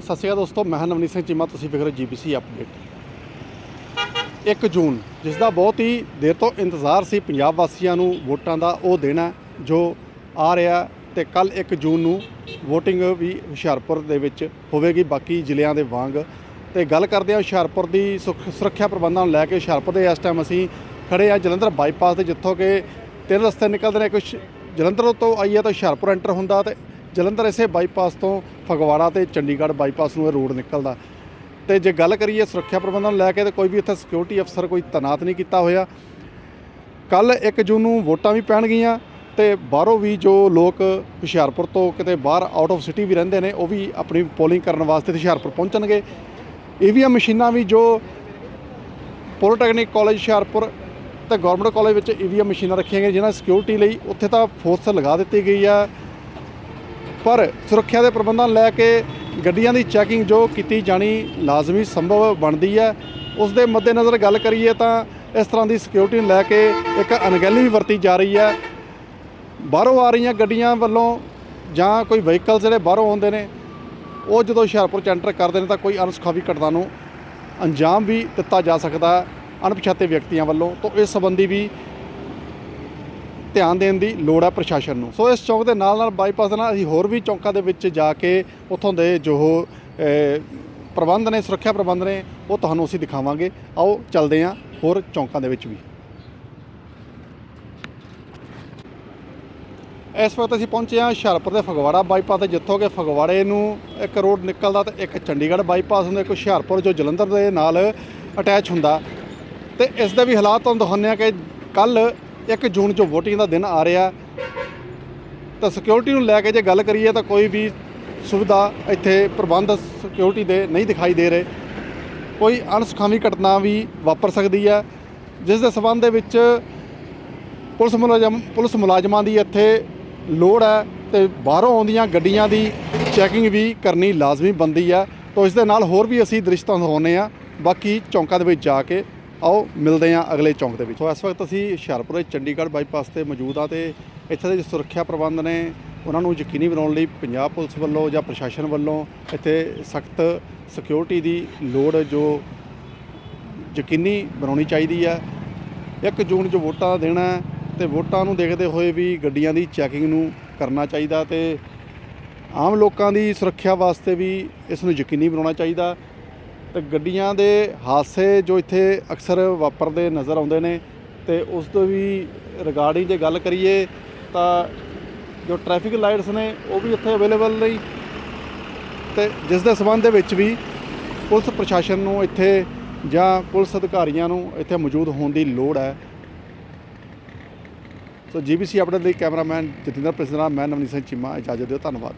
ਸਤਿ ਸ਼੍ਰੀ ਅਕਾਲ ਦੋਸਤੋ, ਮੈਂ ਹਾਂ ਨਵਨੀਤ ਸਿੰਘ ਚੀਮਾ, ਤੁਸੀਂ ਵੇਖ ਰਹੇ ਹੋ ਜੀਬੀਸੀ ਅਪਡੇਟ। 1 ਜੂਨ, ਜਿਸ ਦਾ ਬਹੁਤ ਹੀ ਦੇਰ ਤੋਂ ਇੰਤਜ਼ਾਰ ਸੀ ਪੰਜਾਬ ਵਾਸੀਆਂ ਨੂੰ ਵੋਟਾਂ ਦਾ ਉਹ ਦਿਨ ਹੈ, ਜੋ ਆ ਰਿਹਾ ਤੇ ਕੱਲ 1 ਜੂਨ ਨੂੰ VOTING ਵੀ ਹੁਸ਼ਿਆਰਪੁਰ ਦੇ ਵਿੱਚ ਹੋਵੇਗੀ, ਬਾਕੀ ਜ਼ਿਲ੍ਹਿਆਂ ਦੇ ਵਾਂਗ। ਤੇ ਗੱਲ ਕਰਦੇ ਹਾਂ ਹੁਸ਼ਿਆਰਪੁਰ ਦੀ ਸੁਰੱਖਿਆ ਪ੍ਰਬੰਧਾਂ ਨੂੰ ਲੈ ਕੇ ਹੁਸ਼ਿਆਰਪੁਰ ਦੇ, ਇਸ ਟਾਈਮ ਅਸੀਂ ਖੜੇ ਆ ਜਲੰਧਰ ਬਾਈਪਾਸ ਤੇ, ਜਿੱਥੋਂ ਕਿ ਤਿੰਨ ਰਸਤੇ ਨਿਕਲਦੇ ਨੇ ਕੁਝ ਜਲੰਧਰ ਤੋਂ ਆਈਏ ਤਾਂ ਹੁਸ਼ਿਆਰਪੁਰ ਐਂਟਰ ਹੁੰਦਾ ਤੇ ਜਲੰਧਰ ਇਸੇ ਬਾਈਪਾਸ ਤੋਂ ਫਗਵਾੜਾ ਤੇ ਚੰਡੀਗੜ੍ਹ ਬਾਈਪਾਸ ਨੂੰ ਇਹ ਰੋਡ ਨਿਕਲਦਾ। ਤੇ ਜੇ ਗੱਲ ਕਰੀਏ ਸੁਰੱਖਿਆ ਪ੍ਰਬੰਧਨ ਨੂੰ ਲੈ ਕੇ ਤੇ ਕੋਈ ਵੀ ਇੱਥੇ ਸਿਕਿਉਰਿਟੀ ਅਫਸਰ ਕੋਈ ਤੈਨਾਤ ਨਹੀਂ ਕੀਤਾ ਹੋਇਆ। ਕੱਲ 1 ਜੂਨ ਨੂੰ ਵੋਟਾਂ ਵੀ ਪੈਣਗੀਆਂ ਤੇ ਬਾਹਰੋਂ ਵੀ ਜੋ ਲੋਕ ਹੁਸ਼ਿਆਰਪੁਰ ਤੋਂ ਕਿਤੇ ਬਾਹਰ ਆਊਟ ਆਫ ਸਿਟੀ ਵੀ ਰਹਿੰਦੇ ਨੇ, ਉਹ ਵੀ ਆਪਣੀ ਪੋਲਿੰਗ ਕਰਨ ਵਾਸਤੇ ਹੁਸ਼ਿਆਰਪੁਰ ਪਹੁੰਚਣਗੇ। ਈਵੀਐਮ ਮਸ਼ੀਨਾਂ ਵੀ ਜੋ ਪੋਲੀਟੈਕਨਿਕ ਕਾਲਜ ਹੁਸ਼ਿਆਰਪੁਰ ਤੇ ਗਵਰਨਮੈਂਟ ਕਾਲਜ ਵਿੱਚ ਈਵੀਐਮ ਮਸ਼ੀਨਾਂ ਰੱਖੀਆਂ ਗਈਆਂ, ਜਿਨ੍ਹਾਂ ਸਿਕਿਉਰਿਟੀ ਲਈ ਉੱਥੇ ਤਾਂ ਫੋਰਸ ਲਗਾ ਦਿੱਤੀ ਗਈ ਆ। ਪਰ ਸੁਰੱਖਿਆ ਦੇ ਪ੍ਰਬੰਧਾਂ ਨੂੰ ਲੈ ਕੇ ਗੱਡੀਆਂ ਦੀ ਚੈਕਿੰਗ ਜੋ ਕੀਤੀ ਜਾਣੀ ਲਾਜ਼ਮੀ ਸੰਭਵ ਬਣਦੀ ਹੈ, ਉਸ ਦੇ ਮੱਦੇਨਜ਼ਰ ਗੱਲ ਕਰੀਏ ਤਾਂ ਇਸ ਤਰ੍ਹਾਂ ਦੀ ਸਿਕਿਉਰਿਟੀ ਨੂੰ ਲੈ ਕੇ ਇੱਕ ਅਣਗਹਿਲੀ ਵੀ ਵਰਤੀ ਜਾ ਰਹੀ ਹੈ। ਬਾਹਰੋਂ ਆ ਰਹੀਆਂ ਗੱਡੀਆਂ ਵੱਲੋਂ ਜਾਂ ਕੋਈ ਵਹੀਕਲ ਜਿਹੜੇ ਬਾਹਰੋਂ ਆਉਂਦੇ ਨੇ, ਉਹ ਜਦੋਂ ਹੁਸ਼ਿਆਰਪੁਰ ਚ ਐਂਟਰ ਕਰਦੇ ਨੇ ਤਾਂ ਕੋਈ ਅਨਸੁਖਾਵੀ ਘਟਨਾ ਨੂੰ ਅੰਜਾਮ ਵੀ ਦਿੱਤਾ ਜਾ ਸਕਦਾ ਅਣਪਛਾਤੇ ਵਿਅਕਤੀਆਂ ਵੱਲੋਂ। ਤੋਂ ਇਸ ਸੰਬੰਧੀ ਵੀ ਧਿਆਨ ਦੇਣ ਦੀ ਲੋੜ ਹੈ ਪ੍ਰਸ਼ਾਸਨ ਨੂੰ। ਸੋ ਇਸ ਚੌਂਕ ਦੇ ਨਾਲ ਨਾਲ ਬਾਈਪਾਸ ਦੇ ਨਾਲ ਅਸੀਂ ਹੋਰ ਵੀ ਚੌਂਕਾਂ ਦੇ ਵਿੱਚ ਜਾ ਕੇ ਉੱਥੋਂ ਦੇ ਜੋ ਪ੍ਰਬੰਧ ਨੇ, ਸੁਰੱਖਿਆ ਪ੍ਰਬੰਧ ਨੇ, ਉਹ ਤੁਹਾਨੂੰ ਅਸੀਂ ਦਿਖਾਵਾਂਗੇ। ਆਓ ਚੱਲਦੇ ਹਾਂ ਹੋਰ ਚੌਂਕਾਂ ਦੇ ਵਿੱਚ ਵੀ। ਇਸ ਵਕਤ ਅਸੀਂ ਪਹੁੰਚੇ ਹਾਂ ਹੁਸ਼ਿਆਰਪੁਰ ਦੇ ਫਗਵਾੜਾ ਬਾਈਪਾਸ ਤੇ, ਜਿੱਥੋਂ ਕਿ ਫਗਵਾੜੇ ਨੂੰ ਇੱਕ ਰੋਡ ਨਿਕਲਦਾ ਤੇ ਇੱਕ ਚੰਡੀਗੜ੍ਹ ਬਾਈਪਾਸ ਹੁੰਦਾ ਇੱਕ ਹੁਸ਼ਿਆਰਪੁਰ ਜੋ ਜਲੰਧਰ ਦੇ ਨਾਲ ਅਟੈਚ ਹੁੰਦਾ। ਤੇ ਇਸ ਦੇ ਵੀ ਹਾਲਾਤ ਤੁਹਾਨੂੰ ਦਿਖਾਉਂਦੇ ਹਾਂ ਕਿ ਕੱਲ 1 ਜੂਨ ਜੋ VOTING ਦਾ ਦਿਨ ਆ ਰਿਹਾ। ਤਾਂ ਸਿਕਿਉਰਿਟੀ ਨੂੰ ਲੈ ਕੇ ਜੇ ਗੱਲ ਕਰੀਏ ਤਾਂ ਕੋਈ ਵੀ ਸੁਵਿਧਾ ਇੱਥੇ ਪ੍ਰਬੰਧ ਸਿਕਿਉਰਿਟੀ ਦੇ ਨਹੀਂ ਦਿਖਾਈ ਦੇ ਰਹੇ। ਕੋਈ ਅਣਸੁਖਾਵੀ ਘਟਨਾ ਵੀ ਵਾਪਰ ਸਕਦੀ ਹੈ, ਜਿਸ ਦੇ ਸਬੰਧ ਦੇ ਵਿੱਚ ਪੁਲਿਸ ਮੁਲਾਜ਼ਮ ਪੁਲਿਸ ਮੁਲਾਜ਼ਮਾਂ ਦੀ ਇੱਥੇ ਲੋੜ ਹੈ ਤੇ ਬਾਹਰੋਂ ਆਉਂਦੀਆਂ ਗੱਡੀਆਂ ਦੀ ਚੈਕਿੰਗ ਵੀ ਕਰਨੀ ਲਾਜ਼ਮੀ ਬੰਦੀ ਹੈ। ਤਾਂ ਇਸ ਦੇ ਨਾਲ ਹੋਰ ਵੀ ਅਸੀਂ ਦ੍ਰਿਸ਼ ਤੁਹਾਨੂੰ ਦਿਖਾਉਂਦੇ ਆ ਬਾਕੀ ਚੌਂਕਾਂ ਦੇ ਵਿੱਚ ਜਾ ਕੇ ਆਓ, ਮਿਲਦੇ ਹਾਂ ਅਗਲੇ ਚੌਂਕ ਦੇ ਵਿੱਚ। ਸੋ ਇਸ ਵਕਤ ਅਸੀਂ ਹੁਸ਼ਿਆਰਪੁਰ ਦੇ ਚੰਡੀਗੜ੍ਹ ਬਾਈਪਾਸ ਤੇ ਮੌਜੂਦ ਆ ਤੇ ਇੱਥੇ ਦੇ ਜੋ ਸੁਰੱਖਿਆ ਪ੍ਰਬੰਧ ਨੇ, ਉਹਨਾਂ ਨੂੰ ਯਕੀਨੀ ਬਣਾਉਣ ਲਈ ਪੰਜਾਬ ਪੁਲਿਸ ਵੱਲੋਂ ਜਾਂ ਪ੍ਰਸ਼ਾਸਨ ਵੱਲੋਂ ਇੱਥੇ ਸਖਤ ਸਿਕਿਉਰਿਟੀ ਦੀ ਲੋੜ ਜੋ ਯਕੀਨੀ ਬਣਾਉਣੀ ਚਾਹੀਦੀ ਹੈ। 1 ਜੂਨ ਜੋ ਵੋਟਾਂ ਦਾ ਦਿਨ ਹੈ ਤੇ ਵੋਟਾਂ ਨੂੰ ਦੇਖਦੇ ਹੋਏ ਵੀ ਗੱਡੀਆਂ ਦੀ ਚੈਕਿੰਗ ਨੂੰ ਕਰਨਾ ਚਾਹੀਦਾ ਤੇ ਆਮ ਲੋਕਾਂ ਦੀ ਸੁਰੱਖਿਆ ਵਾਸਤੇ ਵੀ ਇਸ ਨੂੰ ਯਕੀਨੀ ਬਣਾਉਣਾ ਚਾਹੀਦਾ। ਤੇ ਗੱਡੀਆਂ ਦੇ ਹਾਦਸੇ ਜੋ ਇੱਥੇ ਅਕਸਰ ਵਾਪਰਦੇ ਨਜ਼ਰ ਆਉਂਦੇ ਨੇ ਤੇ ਉਸ ਤੋਂ ਵੀ ਰਿਗਾਰਡਿੰਗ ਜੇ ਗੱਲ ਕਰੀਏ ਤਾਂ ਜੋ ਟ੍ਰੈਫਿਕ ਲਾਈਟਸ ਨੇ ਉਹ ਵੀ ਇੱਥੇ ਅਵੇਲੇਬਲ ਨਹੀਂ ਤੇ ਜਿਸ ਦੇ ਸਬੰਧ ਦੇ ਵਿੱਚ ਵੀ ਪੁਲਿਸ ਪ੍ਰਸ਼ਾਸਨ ਨੂੰ ਇੱਥੇ ਜਾਂ ਪੁਲਿਸ ਅਧਿਕਾਰੀਆਂ ਨੂੰ ਇੱਥੇ ਮੌਜੂਦ ਹੋਣ ਦੀ ਲੋੜ ਹੈ। ਸੋ ਜੀਬੀਸੀ ਅਪਡੇਟ ਲਈ ਕੈਮਰਾਮੈਨ ਜਤਿੰਦਰ ਪ੍ਰਸਨਾ, ਮੈਂ ਨਵਨੀਤ ਸਿੰਘ ਚੀਮਾ, ਇਜਾਜ਼ਤ ਦਿਓ, ਧੰਨਵਾਦ।